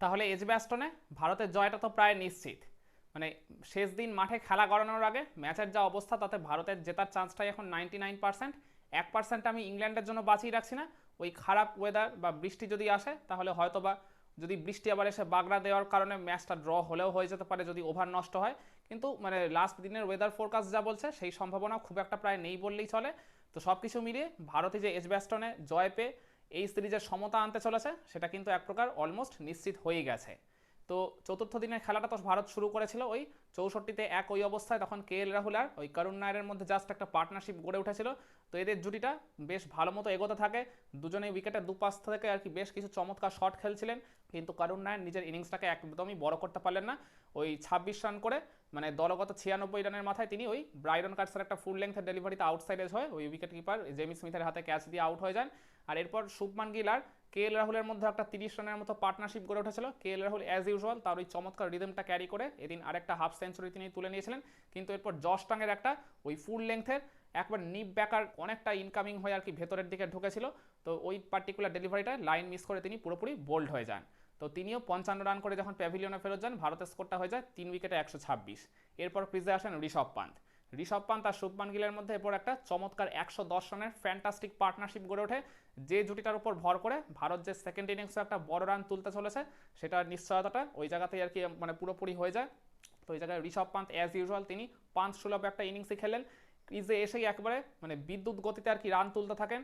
তাহলে এজ ব্যাস্টনে ভারতের জয়টা তো প্রায় নিশ্চিত। মানে শেষ দিন মাঠে খেলা করানোর আগে ম্যাচের যা অবস্থা, তাতে ভারতের জেতার চান্সটাই এখন নাইনটি নাইন পার্সেন্ট এক পার্সেন্ট আমি ইংল্যান্ডের জন্য বাঁচিয়ে রাখছি না। ওই খারাপ ওয়েদার বা বৃষ্টি যদি আসে, তাহলে হয়তো বা যদি বৃষ্টি আবার এসে বাগড়া দেওয়ার কারণে ম্যাচটা ড্র হলেও হয়ে যেতে পারে যদি ওভার নষ্ট হয়। কিন্তু মানে লাস্ট দিনের ওয়েদার ফোরকাস্ট যা বলছে, সেই সম্ভাবনা খুব একটা প্রায় নেই বললেই চলে। তো সব কিছু মিলিয়ে ভারতে যে এজ ব্যাস্টনে জয় পেয়ে এই সিরিজের সমতা আনতে চলেছে, সেটা কিন্তু এক প্রকার অলমোস্ট নিশ্চিত হয়ে গেছে। তো চতুর্থ দিনের খেলাটা তো ভারত শুরু করেছিল ওই চৌষট্টিতে এক ওই অবস্থায়, তখন কে এল রাহুল আর ওই করুণ নায়ারের মধ্যে জাস্ট একটা পার্টনারশিপ গড়ে উঠেছিল। তো এদের জুটিটা বেশ ভালো মতো এগোতে থাকে। দুজনেই উইকেটের দুপাশ থেকে আর কি বেশ কিছু চমৎকার শট খেলছিলেন। কিন্তু করুণ নায়ার নিজের ইনিংসটাকে একদমই বড় করতে পারলেন না। ওই ছাব্বিশ রান করে মানে দলগত ছিয়ানব্বই রানের মাথায় তিনি ওই ব্রাইডন কার্সের একটা ফুল লেন্থের ডেলিভারিতে আউটসাইড এজ হয়। ওই উইকেট কিপার জেমি স্মিথের হাতে ক্যাচ দিয়ে আউট হয়ে যান। আর এরপর শুভমান গিল আর কে এল রাহুলের মধ্যে একটা তিরিশ রানের মতো পার্টনারশিপ গড়ে উঠেছিল। K L Rahul as usual তার ওই চমৎকার রিদমটা ক্যারি করে এদিন আরেকটা হাফ সেঞ্চুরি তিনি তুলে নিয়েছিলেন। কিন্তু এরপর জশ টাঙ্গের একটা ওই ফুল লেন্থের একবার নিপ ব্যাকার অনেকটা ইনকামিং হয়ে আর কি ভেতরের দিকে ঢুকেছিল। তো ওই পার্টিকুলার ডেলিভারিটা লাইন মিস করে তিনি পুরোপুরি বোল্ড হয়ে যান। তো তিনিও পঞ্চান্ন রান করে যখন প্যাভিলিয়নে ফেরত যান, ভারতের স্কোরটা হয়ে যায় তিন উইকেটে একশো ছাব্বিশ। এরপর ক্রিজে আসেন ঋষভ পান্ত। ঋষভ পান্ত আর শুভমান গিলের মধ্যে এরপর একটা চমৎকার একশো দশ রানের ফ্যান্টাস্টিক পার্টনারশিপ গড়ে ওঠে। যে জুটিটার উপর ভর করে ভারত যে সেকেন্ড ইনিংসে একটা বড় রান তুলতে চলেছে, সেটার নিশ্চয়তাটা ওই জায়গাতেই আর কি মানে পুরোপুরি হয়ে যায়। তো ওই জায়গায় ঋষভ পান্ত অ্যাজ ইউজুয়াল তিনি পাঁচ সুলভ একটা ইনিংসই খেলেন। ক্রিজে এসেই একবারে মানে বিদ্যুৎ গতিতে আর কি রান তুলতে থাকেন।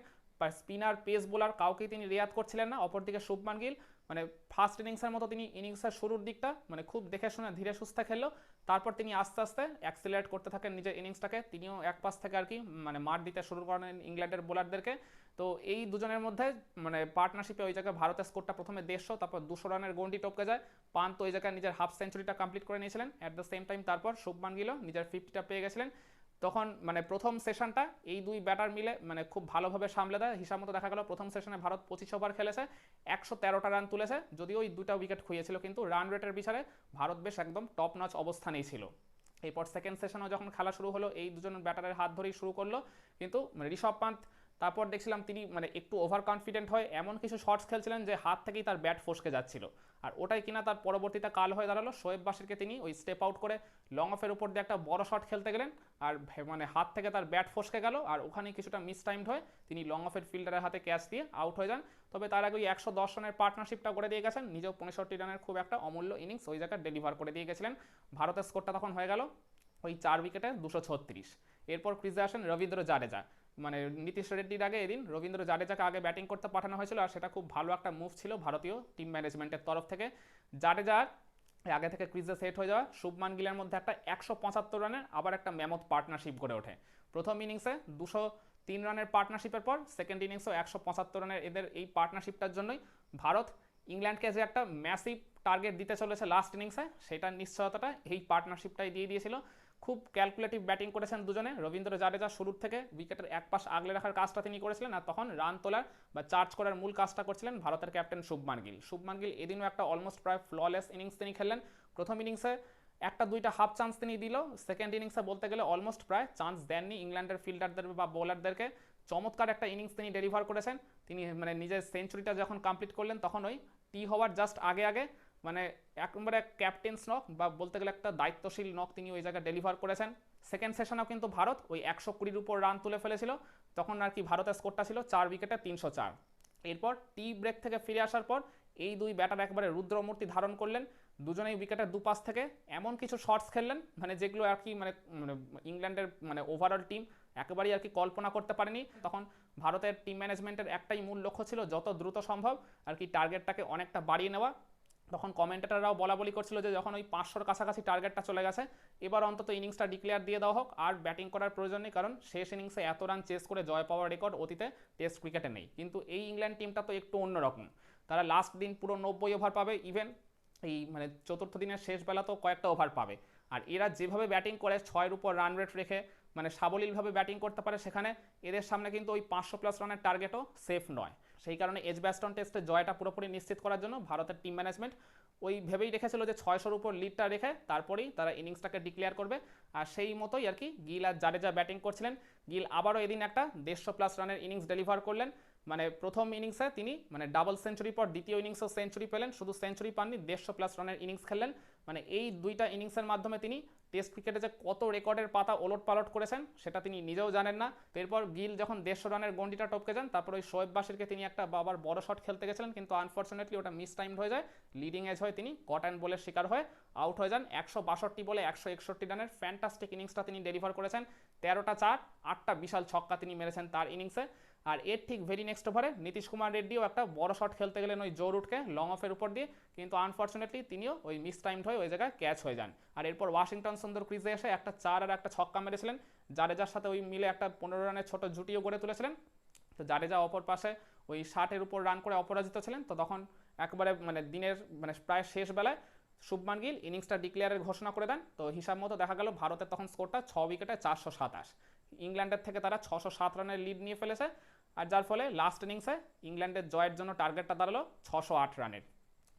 স্পিনার পেস বোলার কাউকেই তিনি রেয়াত করছিলেন না। অপরদিকে শুভমান গিল মানে ফার্স্ট ইনিংসের মতো তিনি ইনিংসের শুরুর দিকটা মানে খুব দেখে শুনে ধীরে সুস্থে খেললো। তারপর তিনি আস্তে আস্তে অ্যাক্সিলারেট করতে থাকেন নিজের ইনিংসটাকে তিনিও এক পাশ থেকে আর কি মানে মার দিতে শুরু করেন ইংল্যান্ডের বোলারদেরকে তো এই দুজনের মধ্যে মানে পার্টনারশিপে ওই জায়গায় ভারতের স্কোরটা প্রথমে দেড়শো, তারপর দুশো রানের গন্ডি টপকে যায়। পান্ত ওই জায়গায় নিজের হাফ সেঞ্চুরিটা কমপ্লিট করে নিয়েছিলেন। অ্যাট দ্য সেম টাইম তারপর শুভমান গিলও নিজের ফিফটিটা পেয়ে গেছিলেন। তখন মানে প্রথম সেশনটা এই দুই ব্যাটার মিলে মানে খুব ভালোভাবে সামলে দেয়। হিসাব মতো দেখা গেল প্রথম সেশনে ভারত পঁচিশ ওভার খেলেছে, একশো তেরোটা রান তুলেছে। যদিও ওই দুটা উইকেট খুঁয়েছিল কিন্তু রান রেটের বিচারে ভারত বেশ একদম টপ নচ অবস্থানেই ছিল। এরপর সেকেন্ড সেশনও যখন খেলা শুরু হলো, এই দুজন ব্যাটারের হাত ধরেই শুরু করল। কিন্তু ঋষভ পান্ত তারপর দেখছিলাম তিনি মানে একটু ওভার কনফিডেন্ট হয়ে, এমন কিছু শটস খেলছিলেন যে হাত থেকেই তার ব্যাট ফসকে যাচ্ছিল। আর ওটাই কিনা তার পরবর্তীতে কাল হয়ে দাঁড়াল, শোয়েব বাসিরকে তিনি ওই স্টেপ আউট করে লং অফের উপর দিয়ে একটা বড় শট খেলতে গেলেন, আর মানে হাত থেকে তার ব্যাট ফসকে গেল, আর ওখানে কিছুটা মিস টাইমড হয়ে তিনি লং অফের ফিল্ডারের হাতে ক্যাচ দিয়ে আউট হয়ে যান। তবে তার আগে ওই একশো দশ রানের পার্টনারশিপটা করে দিয়ে গেছেন, নিজেও পঁয়ষট্টি রানের খুব একটা অমূল্য ইনিংস ওই জায়গায় ডেলিভার করে দিয়ে গেছিলেন। ভারতের স্কোরটা তখন হয়ে গেল ওই চার উইকেটে দুশো ছত্রিশ। এরপর ক্রিজে আসেন রবীন্দ্র জাডেজা। মানে নীতিশ রেড্ডির আগে এদিন রবীন্দ্র জাডেজাকে আগে ব্যাটিং করতে পাঠানো হয়েছিল আর সেটা খুব ভালো একটা মুভ ছিল ভারতীয় টিম ম্যানেজমেন্টের তরফ থেকে। জাডেজার আগে থেকে ক্রিজে সেট হয়ে যাওয়া। শুভমান গিলের মধ্যে একটা একশো পঁচাত্তর রানের আবার একটা ম্যামথ পার্টনারশিপ গড়ে ওঠে। প্রথম ইনিংসে দুশো তিন রানের পার্টনারশিপের পর সেকেন্ড ইনিংসেও একশো পঁচাত্তর রানের এদের এই পার্টনারশিপটার জন্যই ভারত ইংল্যান্ডকে যে একটা ম্যাসিভ টার্গেট দিতে চলেছে লাস্ট ইনিংসে সেটার নিশ্চয়তাটা এই পার্টনারশিপটাই দিয়ে দিয়েছিল। খুব ক্যালকুলেটিভ ব্যাটিং করেছেন দুজনে। রবীন্দ্র জাডেজা শুরুর থেকে উইকেটের এক পাশ আগলে রাখার কাজটা তিনি করেছিলেন আর তখন রান তোলার বা চার্জ করার মূল কাজটা করছিলেন ভারতের ক্যাপ্টেন শুভমান গিল। শুভমান গিল এদিনও একটা অলমোস্ট প্রায় ফ্ললেস ইনিংস তিনি খেললেন। প্রথম ইনিংসে একটা দুইটা হাফ চান্স তিনি দিল। সেকেন্ড ইনিংসে বলতে গেলে অলমোস্ট প্রায় চান্স দেননি ইংল্যান্ডের ফিল্ডারদের বা বোলারদেরকে চমৎকার একটা ইনিংস তিনি ডেলিভার করেছেন। তিনি মানে নিজের সেঞ্চুরিটা যখন কমপ্লিট করলেন তখন ওই টি হওয়ার জাস্ট আগে আগে মানে একবারে ক্যাপ্টেন্স নক বা বলতে গেলে একটা দায়িত্বশীল নক তিনি ওই জায়গায় ডেলিভার করেছেন। সেকেন্ড সেশনেও কিন্তু ভারত ওই একশো কুড়ির উপর রান তুলে ফেলেছিল। তখন আর কি ভারতের স্কোরটা ছিল চার উইকেটে তিনশো চার। এরপর টি ব্রেক থেকে ফিরে আসার পর এই দুই ব্যাটার একবারে রুদ্রমূর্তি ধারণ করলেন। দুজনেই উইকেটের দুপাশ থেকে এমন কিছু শর্টস খেললেন মানে যেগুলো আর কি মানে মানে ইংল্যান্ডের মানে ওভারঅল টিম একেবারেই আর কি কল্পনা করতে পারেনি। তখন ভারতের টিম ম্যানেজমেন্টের একটাই মূল লক্ষ্য ছিল যত দ্রুত সম্ভব আর কি টার্গেটটাকে অনেকটা বাড়িয়ে নেওয়া। তখন কমেন্টেটাররাও বলা বলি করছিল যে যখন ওই পাঁচশোর কাছাকাছি টার্গেটটা চলে গেছে, এবার অন্তত ইনিংসটা ডিক্লেয়ার দিয়ে দেওয়া হোক। আর ব্যাটিং করার প্রয়োজন নেই, কারণ শেষ ইনিংসে এত রান চেস করে জয় পাওয়ার রেকর্ড অতীতে টেস্ট ক্রিকেটে নেই। কিন্তু এই ইংল্যান্ড টিমটা তো একটু অন্যরকম তারা লাস্ট দিন পুরো নব্বই ওভার পাবে, ইভেন এই মানে চতুর্থ দিনের শেষ বেলা তো কয়েকটা ওভার পাবে। আর এরা যেভাবে ব্যাটিং করে, ছয়ের উপর রান রেট রেখে মানে সাবলীলভাবে ব্যাটিং করতে পারে সেখানে, এদের সামনে কিন্তু ওই পাঁচশো প্লাস রানের টার্গেটও সেফ নয়। সেই কারণে এজ ব্যাস্টন টেস্টে জয়টা পুরোপুরি নিশ্চিত করার জন্য ভারতের টিম ম্যানেজমেন্ট ওই ভেবেই রেখেছিল যে ছয়শোর উপর লিডটা রেখে তারপরেই তারা ইনিংসটাকে ডিক্লেয়ার করবে। আর সেই মতোই আর কি গিল আর জাডেজা ব্যাটিং করছিলেন। গিল আবারও এদিন একটা দেড়শো প্লাস রানের ইনিংস ডেলিভার করলেন। মানে প্রথম ইনিংসে তিনি মানে ডাবল সেঞ্চুরি পর দ্বিতীয় ইনিংসেও সেঞ্চুরি পেলেন। শুধু সেঞ্চুরি পাননি, দেড়শো প্লাস রানের ইনিংস খেললেন। মানে এই দুইটা ইনিংসের মাধ্যমে তিনি টেস্ট ক্রিকেটে যে কত রেকর্ডের পাতা ওলট পালট করেছেন, সেটা তিনি নিজেও জানেন না। এরপর গিল যখন দেড়শো রানের গন্ডিটা টপকে যান, তারপর ওই শোয়েব বাসিরকে তিনি একটা বাবার বড় শট খেলতে গেছিলেন, কিন্তু আনফর্চুনেটলি ওটা মিস টাইম হয়ে যায়। লিডিং এজ হয়ে তিনি কট অ্যান্ড বলের শিকার হয়ে আউট হয়ে যান। একশো বাষট্টি বলে একশো একষট্টি রানের ফ্যান্টাস্টিক ইনিংসটা তিনি ডেলিভার করেছেন। তেরোটা চার, আটটা বিশাল ছক্কা তিনি মেরেছেন তার ইনিংসে। আর এর ঠিক ভেরি নেক্সট ওভারে নীতিশ কুমার রেড্ডিও একটা বড় শট খেলতে গেলেন ওই জোর উঠকে লং অফের উপর দিয়ে। কিন্তু আনফর্চুনেটলি তিনিও ওই মিস টাইমড হয়ে ওই জায়গায় ক্যাচ হয়ে যান। আর এরপর ওয়াশিংটন সুন্দর ক্রিজে এসে একটা চার আর একটা ছক্কা মেরেছিলেন। জাডেজার সাথে ওই মিলে একটা পনেরো রানের ছোট জুটিও গড়ে তুলেছিলেন। তো জাডেজা অপর পাশে ওই ষাটের উপর রান করে অপরাজিত ছিলেন। তো তখন একবারে মানে দিনের মানে প্রায় শেষ বেলায় শুভমান গিল ইনিংসটা ডিক্লেয়ারের ঘোষণা করে দেন। তো হিসাব মতো দেখা গেল ভারতের তখন স্কোরটা ছ উইকেটে চারশো সাতাশ। ইংল্যান্ডের থেকে তারা ছশো সাত রানের লিড নিয়ে ফেলেছে। আর যার ফলে লাস্ট ইনিংসে ইংল্যান্ডের জয়ের জন্য টার্গেটটা দাঁড়াল ছশো আট রানের।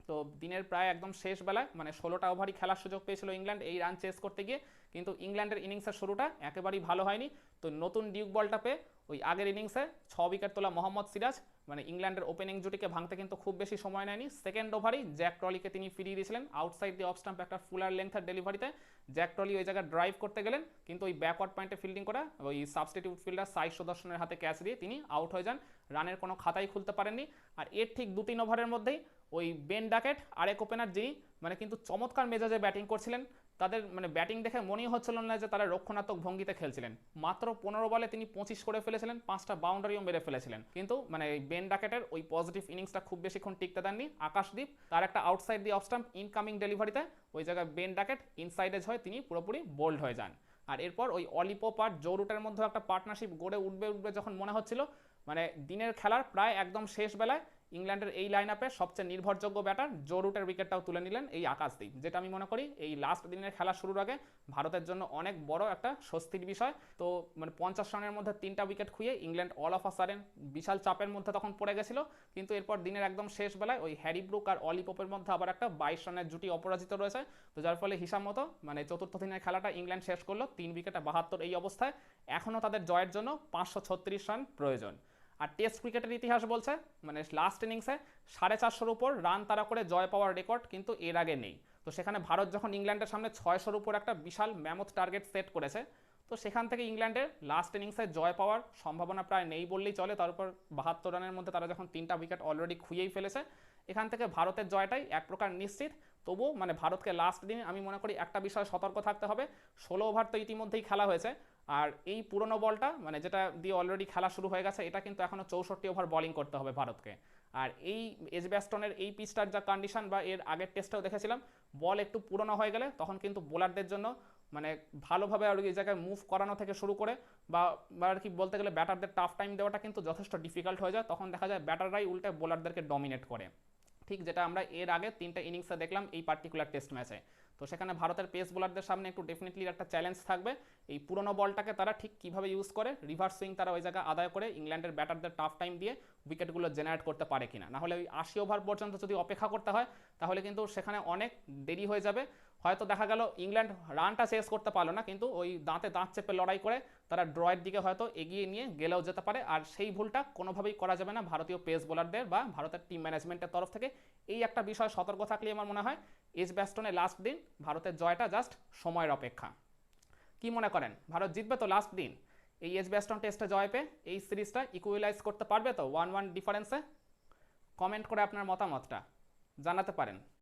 তো দিনের প্রায় একদম শেষ বেলায় মানে ষোলোটা ওভারই খেলার সুযোগ পেয়েছিল ইংল্যান্ড এই রান চেস করতে গিয়ে। কিন্তু ইংল্যান্ডের ইনিংসের শুরুটা একেবারেই ভালো হয়নি। তো নতুন ডিউক বলটা পেয়ে ওই আগের ইনিংসে ছ উইকেট তোলা মোহাম্মদ সিরাজ মানে ইংল্যান্ডের ওপেনিং জুটিকে ভাঙতে কিন্তু খুব বেশি সময় নেয়নি। সেকেন্ড ওভারই জ্যাক ট্রলিকে তিনি ফিরিয়ে দিয়েছিলেন। আউটসাইড দি অফ স্টাম্প একটা ফুলার লেন্থের ডেলিভারিতে জ্যাক ট্রলি ওই জায়গায় ড্রাইভ করতে গেলেন। কিন্তু ওই ব্যাকওয়ার্ড পয়েন্টে ফিল্ডিং করা ওই সাবস্টিটিউট ফিল্ডার সাই সুদর্শনের হাতে ক্যাচ দিয়ে তিনি আউট হয়ে যান। রানের কোনো খাতাই খুলতে পারেননি। আর এর ঠিক দু তিন ওভারের মধ্যেই ওই বেন ডাকেট আরেক ওপেনার যিনি মানে কিন্তু চমৎকার মেজাজে ব্যাটিং করছিলেন। তাদের মানে ব্যাটিং দেখে মনেই হচ্ছিল না যে তারা রক্ষণাত্মক ভঙ্গিতে খেলছিলেন। মাত্র পনেরো বলে তিনি পঁচিশ করে ফেলেছিলেন, পাঁচটা বাউন্ডারিও মেরে ফেলেছিলেন। কিন্তু মানে বেন ডাকেটের ওই পজিটিভ ইনিংসটা খুব বেশিক্ষণ টিকতে দেননি। আকাশদীপ তার একটা outside the off stump incoming ডেলিভারিতে ওই জায়গায় বেন ডাকেট ইনসাইডেজ হয়ে তিনি পুরোপুরি বোল্ড হয়ে যান। আর এরপর ওই অলিপোপ আর জো রুটের মধ্যে একটা পার্টনারশিপ গড়ে উঠবে উঠবে যখন মনে হচ্ছিল মানে দিনের খেলার প্রায় একদম শেষ বেলায় ইংল্যান্ডের এই লাইন আপে সবচেয়ে নির্ভরযোগ্য ব্যাটার জো রুটের উইকেটটাও তুলে নিলেন এই আকাশদীপ, যেটা আমি মনে করি এই লাস্ট দিনের খেলা শুরুর আগে ভারতের জন্য অনেক বড় একটা স্বস্তির বিষয়। তো মানে পঞ্চাশ রানের মধ্যে তিনটা wicket খুঁয়ে England all of a sudden বিশাল চাপের মধ্যে তখন পড়ে গেছিল। কিন্তু এরপর দিনের একদম শেষ বেলায় ওই হ্যারি ব্রুক আর অলিপোপের মধ্যে আবার একটা বাইশ রানের জুটি অপরাজিত রয়েছে। তো যার ফলে হিসাব মতো মানে চতুর্থ দিনের খেলাটা ইংল্যান্ড শেষ করল, তিন উইকেটে বাহাত্তর এই অবস্থায়। এখনও তাদের জয়ের জন্য পাঁচশো ছত্রিশ রান প্রয়োজন। আর টেস্ট ক্রিকেটের ইতিহাস বলছে মানে লাস্ট ইনিংসে সাড়ে চারশোর উপর রান তারা করে জয় পাওয়ার রেকর্ড কিন্তু এর আগে নেই। তো সেখানে ভারত যখন ইংল্যান্ডের সামনে ছয়শোর উপর একটা বিশাল ম্যামথ টার্গেট সেট করেছে, তো সেখান থেকে ইংল্যান্ডের লাস্ট ইনিংসে জয় পাওয়ার সম্ভাবনা প্রায় নেই বললেই চলে। তার উপর বাহাত্তর রানের মধ্যে তারা যখন তিনটা উইকেট অলরেডি খুঁয়েই ফেলেছে, এখান থেকে ভারতের জয়টাই এক প্রকার নিশ্চিত। তবুও মানে ভারতকে লাস্ট দিন আমি মনে করি একটা বিষয়ে সতর্ক থাকতে হবে। ষোলো ওভার তো ইতিমধ্যেই খেলা হয়েছে। আর এই পুরনো বলটা মানে যেটা দিয়ে অলরেডি খেলা শুরু হয়ে গেছে, এটা কিন্তু এখনও চৌষট্টি ওভার বলিং করতে হবে ভারতকে। আর এই এজব্যাস্টনের এই পিচটার যা কন্ডিশন বা এর আগের টেস্টেও দেখেছিলাম বল একটু পুরনো হয়ে গেলে তখন কিন্তু বোলারদের জন্য মানে ভালোভাবে আর এই জায়গায় মুভ করানো থেকে শুরু করে বা আর কি বলতে গেলে ব্যাটারদের টাফ টাইম দেওয়াটা কিন্তু যথেষ্ট ডিফিকাল্ট হয়ে যায়। তখন দেখা যায় ব্যাটাররাই উল্টে বোলারদেরকে ডমিনেট করে। ঠিক যেটা আমরা এর আগে তিনটা ইনিংসে দেখলাম এই পার্টিকুলার টেস্ট ম্যাচে তো সেখানে ভারতের পেস বোলারদের সামনে একটু ডেফিনেটলি একটা চ্যালেঞ্জ থাকবে। এই পুরনো বলটাকে তারা ঠিক কীভাবে ইউজ করে রিভার্স সুইং তারা ওই জায়গায় আদায় করে, ইংল্যান্ডের ব্যাটারদের টাফ টাইম দিয়ে উইকেটগুলো জেনারেট করতে পারে কিনা। নাহলে ওই আশি ওভার পর্যন্ত যদি অপেক্ষা করতে হয়, তাহলে কিন্তু সেখানে অনেক দেরি হয়ে যাবে। হয়তো দেখা গেল ইংল্যান্ড রানটা শেষ করতে পারল না, কিন্তু ওই দাঁতে দাঁত চেপে লড়াই করে তারা ড্রয়ের দিকে হয়তো এগিয়ে নিয়ে গেলেও যেতে পারে। আর সেই ভুলটা কোনোভাবেই করা যাবে না ভারতীয় পেস বোলারদের বা ভারতের টিম ম্যানেজমেন্টের তরফ থেকে। এই একটা বিষয় সতর্ক থাকলে আমার মনে হয় এস ব্যাস্টনে লাস্ট দিন ভারতের জয়টা জাস্ট সময়ের অপেক্ষা। কি মনে করেন? ভারত জিতবে তো লাস্ট দিন? এই এস ব্যাস্টন টেস্টে জয় পেয়ে এই সিরিজটা ইকুয়ালাইজ করতে পারবে তো? ওয়ান ওয়ান ডিফারেন্সে কমেন্ট করে আপনার মতামতটা জানাতে পারেন।